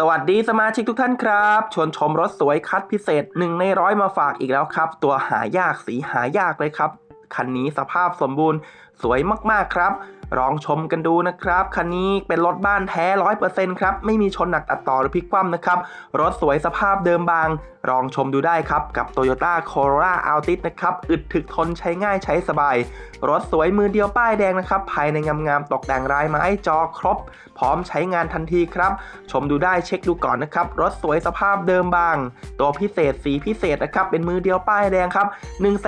สวัสดีสมาชิกทุกท่านครับ ชวนชมรถสวยคัดพิเศษหนึ่งในร้อยมาฝากอีกแล้วครับ ตัวหายากสีหายากเลยครับ คันนี้สภาพสมบูรณ์สวยมากๆครับ ลองชมกันดูนะครับ คันนี้เป็นรถบ้านแท้ร้อยเปอร์เซ็นต์ครับ ไม่มีชนหนักตัดต่อหรือพลิกคว่ำนะครับ รถสวยสภาพเดิมบาง ลองชมดูได้ครับ กับ Toyota Corolla Altis นะครับ อึดถึกทนใช้ง่ายใช้สบาย รถสวยมือเดียวป้ายแดงนะครับ ภายในงามๆตกแต่งลายไม้จอครบ พร้อมใช้งานทันทีครับ ชมดูได้เช็คดูก่อนนะครับ รถสวยสภาพเดิมบาง ตัวพิเศษสีพิเศษนะครับ เป็นมือเดียวป้ายแดงครับ 1 1 9 0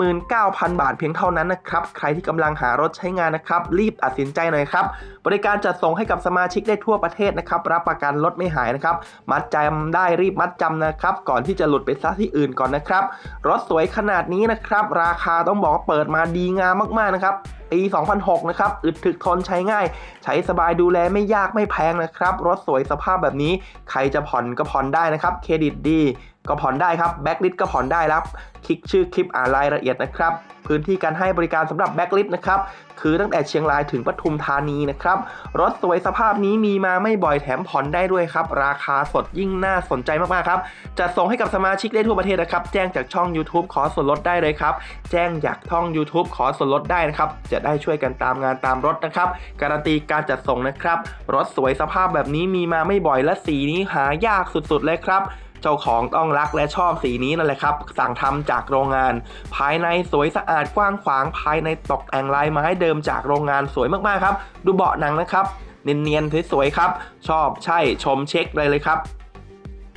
0 0บาทเพียงเท่านั้นนะครับ ใครที่กำลังหารถใช้งานนะครับ รีบตัดสินใจหน่อยครับ บริการจัดส่งให้กับสมาชิกได้ทั่วประเทศนะครับ รับประกันรถไม่หายนะครับ มัดจำได้รีบมัดจำนะครับ ก่อนที่จะหลุดไปซะที่อื่นก่อนนะครับ รถสวยขนาดนี้นะครับ ราคาต้องบอกว่าเปิดมาดีงามมากๆนะครับปี 2006 นะครับ อึดถึกทนใช้ง่าย ใช้สบายดูแลไม่ยากไม่แพงนะครับ รถสวยสภาพแบบนี้ ใครจะผ่อนก็ผ่อนได้นะครับ เครดิตดี ก็ผ่อนได้ครับ แบ็กลิสก็ผ่อนได้ครับ คลิกชื่อคลิปอ่านรายละเอียดนะครับ พื้นที่การให้บริการสำหรับแบ็กลิสนะครับ คือตั้งแต่เชียงรายถึงปทุมธานีนะครับ รถสวยสภาพนี้มีมาไม่บ่อยแถมผ่อนได้ด้วยครับ ราคาสดยิ่งน่าสนใจมากๆครับจะส่งให้กับสมาชิกได้ทั่วประเทศนะครับ แจ้งจากช่อง YouTube ขอส่วนลดได้เลยครับ แจ้งจากช่อง YouTube ขอส่วนลดได้นะครับ จะได้ช่วยกันตามงานตามรถนะครับ การันตีการจัดส่งนะครับ รถสวยสภาพแบบนี้มีมาไม่บ่อยและสีนี้หายากสุดๆเลยครับ เจ้าของต้องรักและชอบสีนี้นั่นแหละครับ สั่งทำจากโรงงาน ภายในสวยสะอาดกว้างขวาง ภายในตกแต่งลายไม้เดิมจากโรงงานสวยมากๆครับ ดูเบาะหนังนะครับ เนียนๆสวยๆครับ ชอบใช่ชมเช็คเลยเลยครับ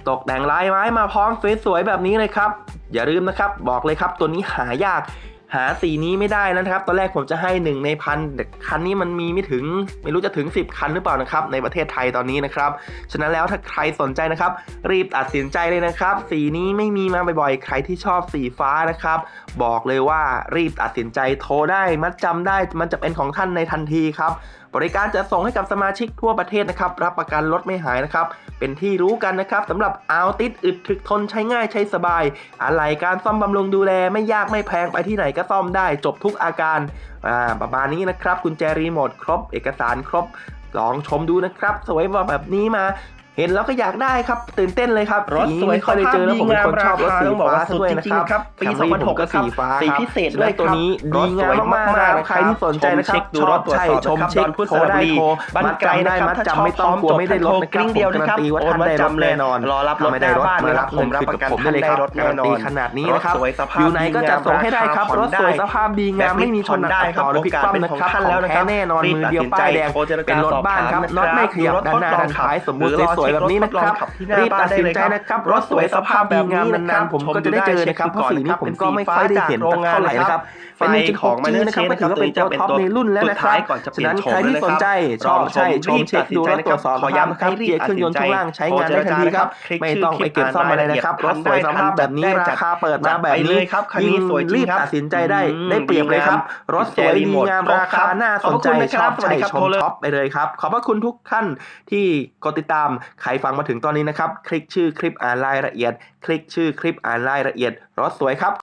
ตกแต่งลายไม้มาพร้อมสวยๆแบบนี้เลยครับ อย่าลืมนะครับ บอกเลยครับตัวนี้หายาก หาสีนี้ไม่ได้แล้วนะครับ ตอนแรกผมจะให้หนึ่งในพันแต่คันนี้มันมีไม่ถึงไม่รู้จะถึง 10 คันหรือเปล่านะครับในประเทศไทยตอนนี้นะครับฉะนั้นแล้วถ้าใครสนใจนะครับ รีบตัดสินใจเลยนะครับ สีนี้ไม่มีมาบ่อยๆ ใครที่ชอบสีฟ้านะครับ บอกเลยว่ารีบตัดสินใจโทรได้มัดจำได้มันจะเป็นของท่านในทันทีครับบริการจะส่งให้กับสมาชิกทั่วประเทศนะครับ รับประกันรถไม่หายนะครับ เป็นที่รู้กันนะครับสำหรับเอาติดอึดถึกทนใช้ง่ายใช้สบาย อะไรการซ่อมบำรุงดูแลไม่ยากไม่แพงไปที่ไหนก็ซ่อมได้จบทุกอาการประมาณนี้นะครับกุญแจรีโมทครบเอกสารครบลองชมดูนะครับ สวยแบบนี้มา เห็นแล้วก็อยากได้ครับ ตื่นเต้นเลยครับรถสวยไม่ค่อยได้เจอแล้วผมเป็นคนชอบรถสีต้องบอกฟ้าว่าสุดด้วยจนะริคงรับๆครับปีแคมรี่ผมก็2006สีฟ้าสีครับพิเศษด้วยฉะนั้นตัวนี้ดีงามมากๆนะครับใครที่สนใจนะครับดูชรอถบตรวจใช่สอบชมนะครับเช็คดอนพุทธโทรได้สวัสดีโทรบ้านมัดไกลจำได้นะครับมัดถ้าจำไม่ต้องชอบกลัวไม่ได้รถโทรนะคกริ้รับงเดียวผมการันตีว่านะครับท่านได้รถโอนมาจำเลยแน่นอนรอรับรถไม่ได้รถหน้าบ้านมารับนะครับเงินผมรับคืนประกักับนผมได้เลยครับท่านได้รถการันตีแน่นอนขนาดนี้นะครับรถสวยสภาพอยู่ไหนก็จะส่งให้ได้ครับดีงามรถสวยสภาพดีงามแบบนี้ไม่มีชนหนักได้ตัดครับต่อหรือพลิกคว่ำนะครับโอกาสเป็นของท่านแล้วนะคแท้รับแน่นอนรีบมือเดียวตัดสินใจป้ายแดงโทรเจรจาเป็นรถบ้านครับสอบถามน็อตไม่ขยับนะครับด้านหน้าด้านท้ายสมบูรณ์หรือรอสวยๆแบบนี้นะครับเช็ครถทดลองขับที่หน้ารีบตัดสินใจบ้านได้เลยนะครับครับ รถสวยสภาพดีงามนานๆผมก็จะได้เจอนะครับเพราะสีนี้ผมก็ไม่ค่อยได้เห็นสักเท่าไหร่นะครับ เป็นหนึ่งจุดหก G นะครับก็ถือว่าเป็นตัวท็อปในรุ่นแล้วนะครับฉะนั้นใครที่สนใจชอบใช่ชมเช็คดูรถตรวจสอบสภาพนะครับเกียร์เครื่องยนต์ช่วงล่างใช้งานได้ทันทีครับไม่ต้องไปเก็บซ่อมอะไรนะครับรถสวยสภาพแบบนี้ราคาเปิดมาแบบนี้ครับคันนี้ยิ่งสวยจริรีงบครับตัดสินใจได้อืมได้เปรียบเลยครับ รถสวยดีงามราคาน่าสนใจขอบคุณนะชครัอบบสวัสใช่ดีครับชมโทรเลยช็อปไปเลยครับ ขอบพระคุณทุกท่านที่กดติดตามใครฟังมาถึงตอนนี้นะครับ คลิกชื่อคลิปอ่านรายละเอียด คลิกชื่อคลิปอ่านรายละเอียดรถสวยครับ